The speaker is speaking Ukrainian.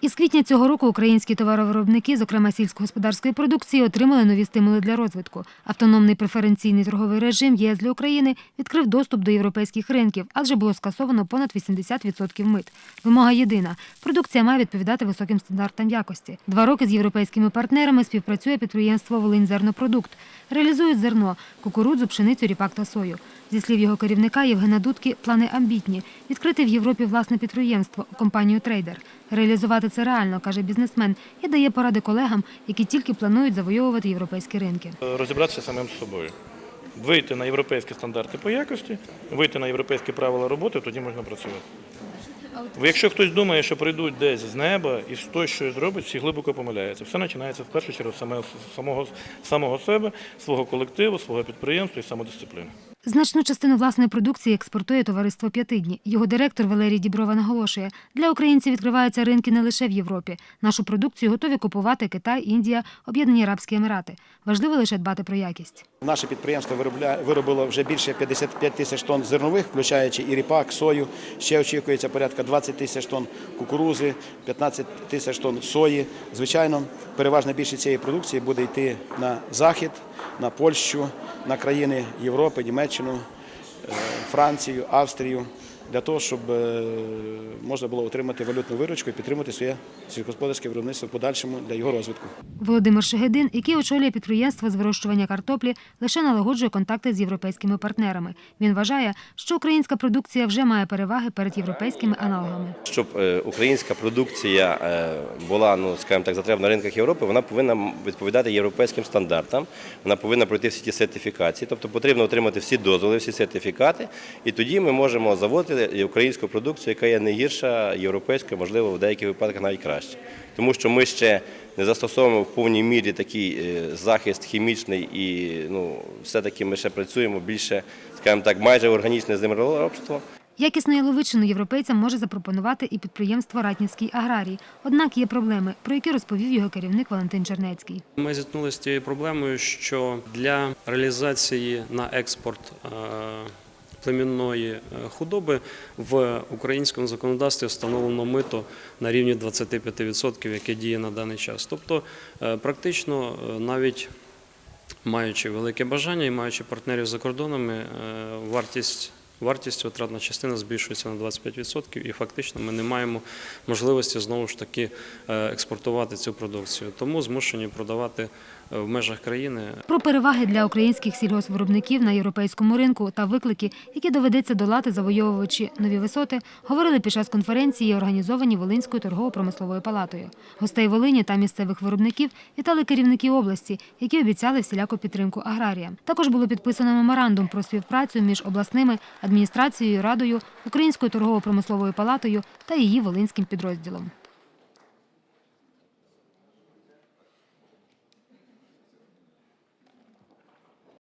Із квітня цього року українські товаровиробники, зокрема сільськогосподарської продукції, отримали нові стимули для розвитку. Автономний преференційний торговий режим ЄС для України відкрив доступ до європейських ринків, адже було скасовано понад 80% мит. Вимога єдина: продукція має відповідати високим стандартам якості. Два роки з європейськими партнерами співпрацює підприємство «Волиньзернопродукт». Реалізують зерно, кукурудзу, пшеницю, ріпак та сою. Зі слів його керівника Євгена Дудки, плани амбітні відкрити в Європі власне підприємство компанію Трейдер. Реалізувати це реально, каже бізнесмен, і дає поради колегам, які тільки планують завойовувати європейські ринки. розібратися самим з собою. Вийти на європейські стандарти по якості, вийти на європейські правила роботи, тоді можна працювати. Якщо хтось думає, що прийдуть десь з неба і хтось щось зробить, всі глибоко помиляються. Все починається в першу чергу саме з самого, самого себе, свого колективу, свого підприємства і самодисципліни. Значну частину власної продукції експортує товариство П'ятидні. Його директор Валерій Діброва наголошує, для українців відкриваються ринки не лише в Європі. Нашу продукцію готові купувати Китай, Індія, Об'єднані Арабські Емірати. Важливо лише дбати про якість. Наше підприємство виробля- виробило вже більше 55 тисяч тонн зернових, включаючи і ріпак, сою. Ще очікується порядка 20 тисяч тонн кукурузи, 15 тисяч тонн сої. Звичайно, переважна більшість цієї продукції буде йти на захід, на Польщу, на країни Європи, Німеччину, е, Францію, Австрію. Для того, щоб е, можна було отримати валютну виручку і підтримати своє сільськогосподарське виробництво в подальшому для його розвитку. Володимир Шегедин, який очолює підприємство з вирощування картоплі, лише налагоджує контакти з європейськими партнерами. Він вважає, що українська продукція вже має переваги перед європейськими аналогами. Щоб е, українська продукція е, була, ну скажімо так, затребна на ринках Європи, вона повинна відповідати європейським стандартам. Вона повинна пройти всі ті сертифікації. Тобто потрібно отримати всі дозволи, всі сертифікати, і тоді ми можемо заводити українську продукцію, яка є не гірша європейської, можливо, в деяких випадках навіть краще. Тому що ми ще не застосовуємо в повній мірі такий е, захист хімічний і ну, все-таки ми ще працюємо більше, скажімо так, майже органічне землеробство. Якісну яловичину європейцям може запропонувати і підприємство Ратнівський аграрій. Однак є проблеми, про які розповів його керівник Валентин Чернецький. Ми зіткнулися з тією проблемою, що для реалізації на експорт е, племінної е, худоби в українському законодавстві встановлено мито на рівні 25%, яке діє на даний час. Тобто, е, практично е, навіть маючи велике бажання і маючи партнерів за кордонами, вартість. Вартість витратна частина збільшується на 25% і фактично ми не маємо можливості знову ж таки експортувати цю продукцію. Тому змушені продавати в межах країни Про переваги для українських сільгоспвиробників на європейському ринку та виклики, які доведеться долати завойовувачі нові висоти, говорили під час конференції, організовані Волинською торгово-промисловою палатою. Гостей Волині та місцевих виробників вітали керівники області, які обіцяли всіляку підтримку аграріям. Також було підписано меморандум про співпрацю між обласними адміністрацією, радою, Українською торгово-промисловою палатою та її волинським підрозділом.